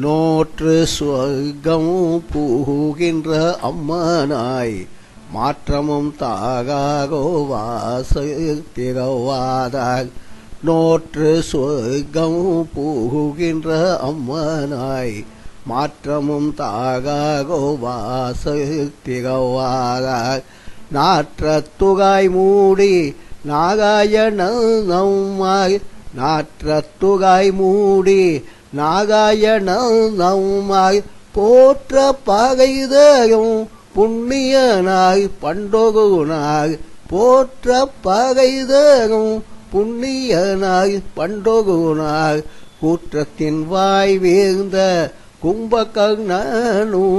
நோற்று சொர்க்கம் பூகின்ற அம்மனாய் மாற்றமும் தாகாகோ வாசத்திரவாதாய் நோற்று சொர்க்கம் பூகின்ற அம்மனாய் மாற்றமும் தாகாகோ வாசத்திரவாதாய் நாற்றத்துகாய் மூடி நாகாய நாகாயணமாய் நாற்றத்துகாய் மூடி நாகாயணமாய் போற்ற பகைதயும் புண்ணியனாய் பண்டோகுனாய் போற்ற பகைதயும் புண்ணியனாய் பண்டோகுனாய் கூற்றத்தின் வாய் வேந்த கும்பகர்ணனும்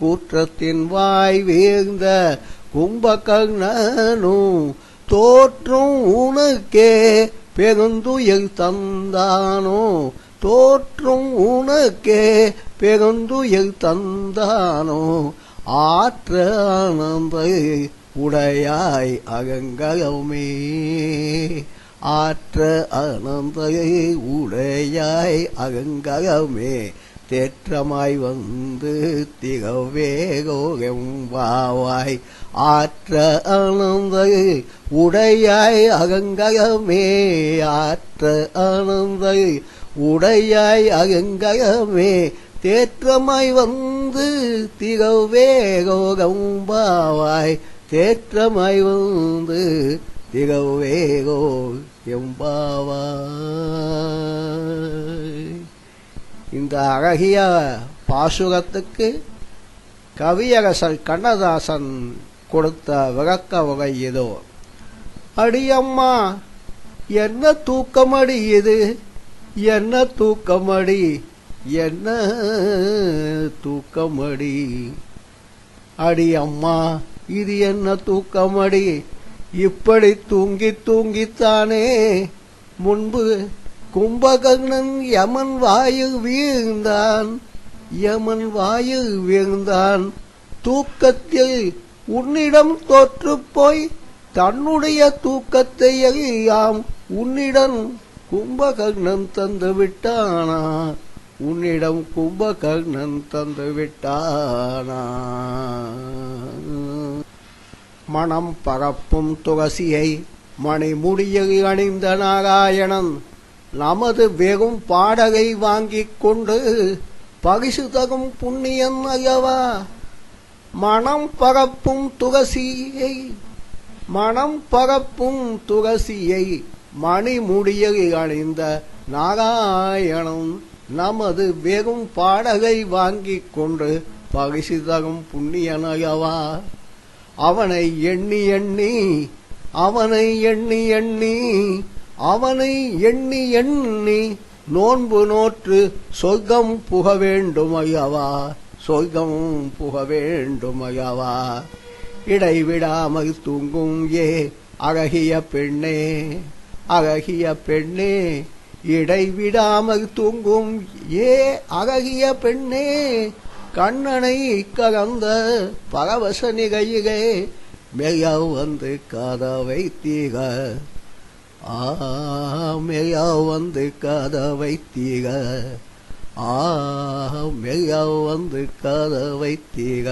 கூற்றத்தின் வாய் வேந்த கும்பகர்ணனும் தோற்றும் உனக்கே பெருந்துயில் தந்தானோ தோற்றும் உனக்கே பெருந்துயில் தந்தானோ ஆற்ற ஆனந்த உடையாய் அகங்கலமே. ஆற்ற ஆனந்த உடையாய் அகங்கலமே தேற்றமாய் வந்து திகவேகோகெம்பாவாய் ஆற்ற ஆனந்த உடையாய் அகங்கலமே ஆற்ற ஆனந்த உடையாய் அகங்கயமே தேற்றமாய் வந்து திகவேகோகம்பாவாய் தேற்றமாய் வந்து திகவேகோ எம்பாவாய் இந்த அழகிய பாசுரத்துக்கு கவியரசர் கண்ணதாசன் கொடுத்த விளக்க வகை இதோ. அடியம்மா என்ன தூக்கமடி இது? என்ன தூக்கமடி? என்ன தூக்கமடி? அடி அம்மா இது என்ன தூக்கமடி? இப்படி தூங்கி தூங்கித்தானே. முன்பு கும்பகர்ணன் யமன் வாயு வீழ்ந்தான். யமன் வாயு வீழ்ந்தான். தூக்கத்தில் உன்னிடம் தோற்று போய் தன்னுடைய தூக்கத்தை எல்லாம் உன்னிடம் கும்பகர்ணன் தந்து விட்டானா? உன்னிடம் கும்பகர்ணன் தந்து விட்டானா? மனம் பரப்பும் துளசியை மணிமுடியை அணிந்த நாராயணன் நமது வெறும் பாடகை வாங்கிக் கொண்டு பரிசு தகும் புண்ணியன் ஐயவா மனம் பரப்பும் துளசியை மனம் பரப்பும் துளசியை மணிமுடியை அணிந்த நாராயணன் நமது வெறும் பாடகை வாங்கிக் கொண்டு பரிசு தகும் புண்ணியனகவா அவனை எண்ணி எண்ணி அவனை எண்ணி எண்ணி அவனை எண்ணி எண்ணி நோன்பு நோற்று சொர்க்கம் புக வேண்டும் ஐயவா சொர்க்கம் புக வேண்டும் இடைவிடாமல் தூங்கும் ஏ அழகிய பெண்ணே. அழகிய பெண்ணே இடைவிடாமல் தூங்கும். ஏ அழகிய பெண்ணே கண்ணனை கலந்த பரவச நிகையிலே மெய்ய வந்து கதவை தீக. மெய்ய வந்து கதவை தீக. ஆ மெய்ய வந்து கதவை தீக.